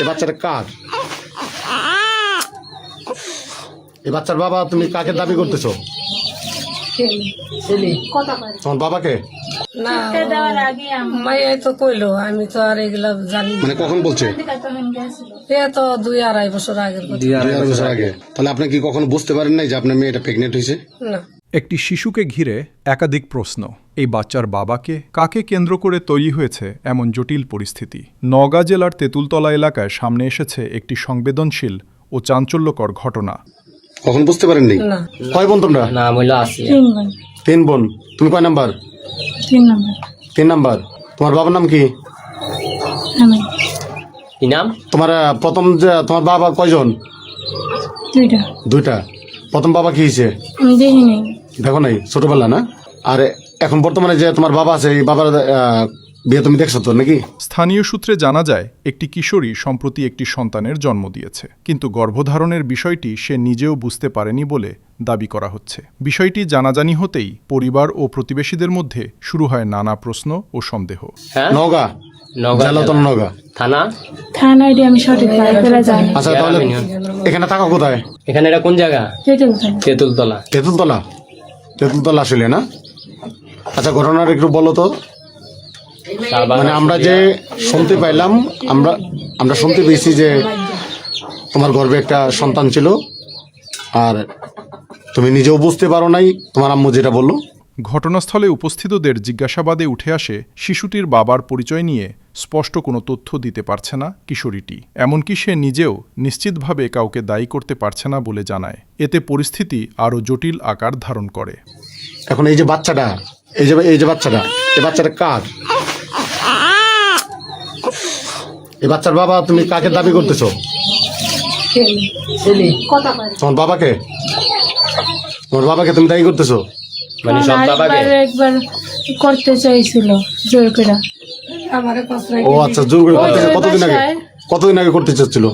এ বাচ্চাটা কার? এ বাচ্চার বাবা তুমি কাকে দাবি করতেছো? তোমার বাবাকে? তো কইলো আমি তো আর এগুলা জানি মানে কখন বলছে? এ তো দুই আড়াই বছর দুই আড়াই বছর আগে। তাহলে আপনি কি কখনো বুঝতে পারেন নাই যে আপনার মেয়েটা প্রেগনেন্ট হয়েছে? না। একটি শিশুকে ঘিরে একাধিক প্রশ্ন। এই বাচ্চার বাবাকে কাকে কেন্দ্র করে তৈরি হয়েছে এমন জটিল পরিস্থিতি? নওগাঁ জেলার তেঁতুলতলা এলাকায় সামনে এসেছে একটি সংবেদনশীল ও চাঞ্চল্যকর ঘটনা। কখন বুঝতে পারেননি? কয় বোন তোমরা? তিন বোন। তুমি কয় নাম্বার? তিন নম্বর। তিন নাম্বার। তোমার বাবার নাম কি? কি নাম? তোমার প্রথম যে তোমার বাবা কয়জন? দুইটা। দুইটা। প্রথম বাবা কি হয়েছে? দেখি নাই ছোটবেলা না? আর এখন বর্তমানে যে তোমার বাবা আছে এই বাবার বিয়ে তুমি দেখছ তো নাকি? স্থানীয় সূত্রে জানা যায় একটি কিশোরী সম্প্রতি একটি সন্তানের জন্ম দিয়েছে। কিন্তু গর্ভধারণের বিষয়টি সে নিজেও বুঝতে পারেনি বলে দাবি করা হচ্ছে। বিষয়টি জানাজানি হতেই পরিবার ও প্রতিবেশীদের মধ্যে শুরু হয় নানা প্রশ্ন ও সন্দেহ। হ্যাঁ? নগা নগা থানা? থানা আইডি আমি সঠিক জানি। আচ্ছা তাহলে এখানে থাকা কোথায়? এখানে এটা কোন জায়গা? তেঁতুলতলা। তেঁতুলতলা? তেঁতুলতলা আসলে না? আচ্ছা ঘটনাটা একটু বলো তো। মানে আমরা যে শুনতে পাইলাম, আমরা আমরা শুনতে পেয়েছি যে তোমার গর্বে একটা সন্তান ছিল। আর তুমি নিজেও বুঝতে পারো নাই, তোমার আম্মু যেটা বলল। ঘটনাস্থলে উপস্থিতদের জিজ্ঞাসাবাদে উঠে আসে শিশুটির বাবার পরিচয় নিয়ে স্পষ্ট কোনো তথ্য দিতে পারছে না কিশোরীটি। এমনকি সে নিজেও নিশ্চিতভাবে কাউকে দায়ী করতে পারছে না বলে জানায়। এতে পরিস্থিতি আরও জটিল আকার ধারণ করে। এখন এই যে বাচ্চাটা এই যে এই যে বাচ্চাটা এই বাচ্চাটা কার? এই বাচ্চার বাবা তুমি কাকে দাবি করতেছো? তোমার বাবাকে? তোমার বাবাকে তুমি দায়ী করতেছো? মানে সব বাবাকে? একবার করতে চাইছিল জোর করে। আমারে পাঁচরা ও আচ্ছা জোর করে করতেছে কতদিন আগে? কতদিন আগে করতে চাচ্ছিল?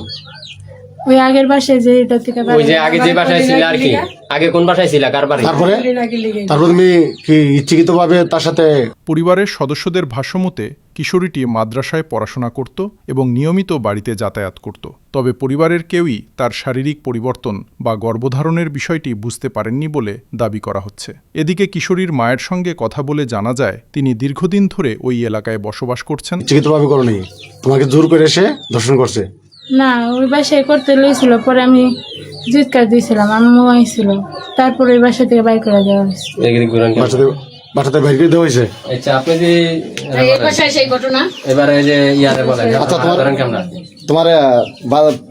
ওই আগের বাসায় যে এটা থেকে ওই যে আগে যে বাসায় ছিল আর কি? আগে কোন বাসায় ছিল? কার বাড়ি? তারপরে? তারপরে তারপর তুমি কি ইচ্ছাকৃতভাবে তার সাথে পরিবারের সদস্যদের ভাষ্যমতে কিশোরীটি মাদ্রাসায় পড়াশোনা করত এবং নিয়মিত বাড়িতে যাতায়াত করত। তবে পরিবারের কেউই তার শারীরিক পরিবর্তন বা গর্ভধারণের বিষয়টি বুঝতে পারেননি বলে দাবি করা হচ্ছে। এদিকে কিশোরীর মায়ের সঙ্গে কথা বলে জানা যায় তিনি দীর্ঘদিন ধরে ওই এলাকায় বসবাস করছেন। তোমাকে জোর করে এসে দর্শন করছে? না ওই বাসায় করতে লইছিল পরে আমি জিৎকার দিয়েছিলাম আমি মোবাইল ছিল তারপরে ওই বাসা থেকে বাইর করে দেওয়া হয়েছে। বাচ্চাতে বের করে দেওয়া হয়েছে। আচ্ছা আপনি যে সেই ঘটনা। এবারে যে ইয়ারে বলেন আচ্ছা, তোমার- তোমার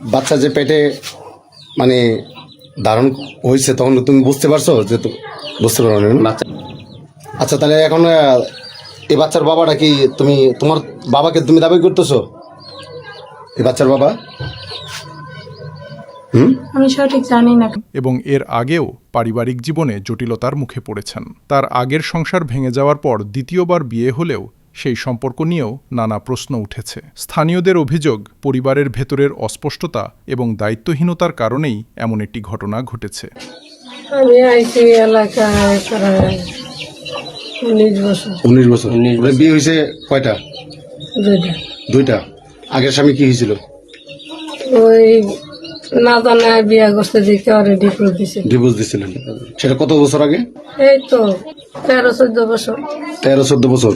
বাচ্চা যে পেটে মানে ধারণ হয়েছে তখন তুমি বুঝতে পারছ যে বুঝতে পারো না। আচ্ছা তাহলে এখন এই বাচ্চার বাবাটা কি তুমি তোমার বাবাকে তুমি দাবি করতেছো? এই বাচ্চার বাবা? আমি সঠিক জানি না। এবং এর আগেও পারিবারিক জীবনে জটিলতার মুখে পড়েছেন। তার আগের সংসার ভেঙে যাওয়ার পর দ্বিতীয়বার বিয়ে হলেও সেই সম্পর্ক নিয়েও নানা প্রশ্ন উঠেছে। স্থানীয়দের অভিযোগ পরিবারের ভেতরের অস্পষ্টতা এবং দায়িত্বহীনতার কারণেই এমন একটি ঘটনা ঘটেছে। আমি আইছি এলাকায় প্রায় উনিশ বছর। উনিশ বছর? ওদের বিয়ে হয়েছে কয়টা? দুইটা। দুইটা। আগের স্বামী কি হয়েছিল? ওই না জানা বিয়া করতে দিকে অলরেডি করে দিছে। ডিভোর্স দিছিলেন। সেটা কত বছর আগে? এই তো তেরো চোদ্দ বছর। তেরো চোদ্দ বছর।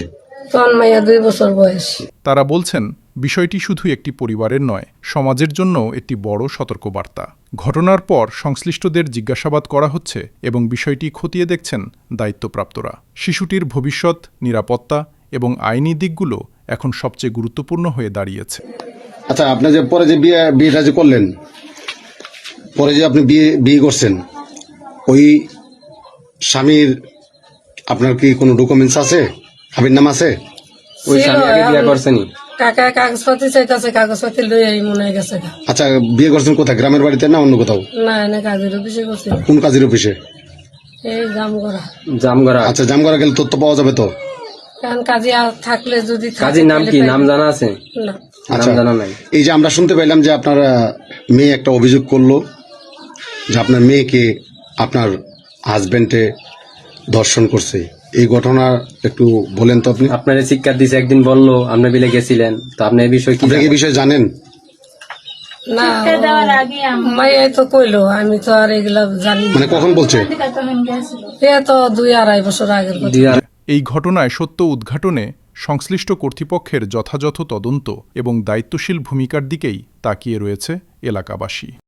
তখন মাইয়া দুই বছর বয়স। তারা বলছেন বিষয়টি শুধু একটি পরিবারের নয় সমাজের জন্য একটি বড় সতর্কবার্তা। ঘটনার পর সংশ্লিষ্টদের জিজ্ঞাসাবাদ করা হচ্ছে এবং বিষয়টি খতিয়ে দেখছেন দায়িত্বপ্রাপ্তরা। শিশুটির ভবিষ্যৎ নিরাপত্তা এবং আইনি দিকগুলো এখন সবচেয়ে গুরুত্বপূর্ণ হয়ে দাঁড়িয়েছে। আচ্ছা আপনি যে পরে যে বিয়ে বিয়েটা যে করলেন পরে যে আপনি বিয়ে বিয়ে করছেন ওই স্বামীর আপনার কি কোনো ডকুমেন্টস আছে? স্বামীর নাম আছে? ওই স্বামী আগে বিয়া করছেনি কাকা কাগজপাতি চাইতেছে কাগজপাতি লই এই মনে গেছে আচ্ছা বিয়ে করছেন কোথায়? গ্রামের বাড়িতে না অন্য কোথাও? না এনে কাজের অফিসে করছে। কোন কাজের অফিসে? এই জামগড়া। আচ্ছা জাম করা গেলে তথ্য পাওয়া যাবে তো? কারণ কাজে থাকলে যদি কাজীর নাম কি? নাম জানা আছে? না। আচ্ছা নাম জানা নাই। এই যে আমরা শুনতে পেলাম যে আপনার মেয়ে একটা অভিযোগ করল। যে আপনার মেয়েকে আপনার হাজবেন্ডে দর্শন করছে। এই ঘটনা একটু বলেন তো আপনি। আপনার শিক্ষা দিছে একদিন বলল আপনি বিলে গেছিলেন তো আপনি এই বিষয়ে কি এই বিষয়ে জানেন? না চিৎকার দেওয়ার আগে আমি মাইয়াই তো কইলো আমি তো আর এগুলা জানি মানে কখন বলছে? এ তো দুই আড়াই বছর আগের এই ঘটনায় সত্য উদ্ঘাটনে সংশ্লিষ্ট কর্তৃপক্ষের যথাযথ তদন্ত এবং দায়িত্বশীল ভূমিকার দিকেই তাকিয়ে রয়েছে এলাকাবাসী।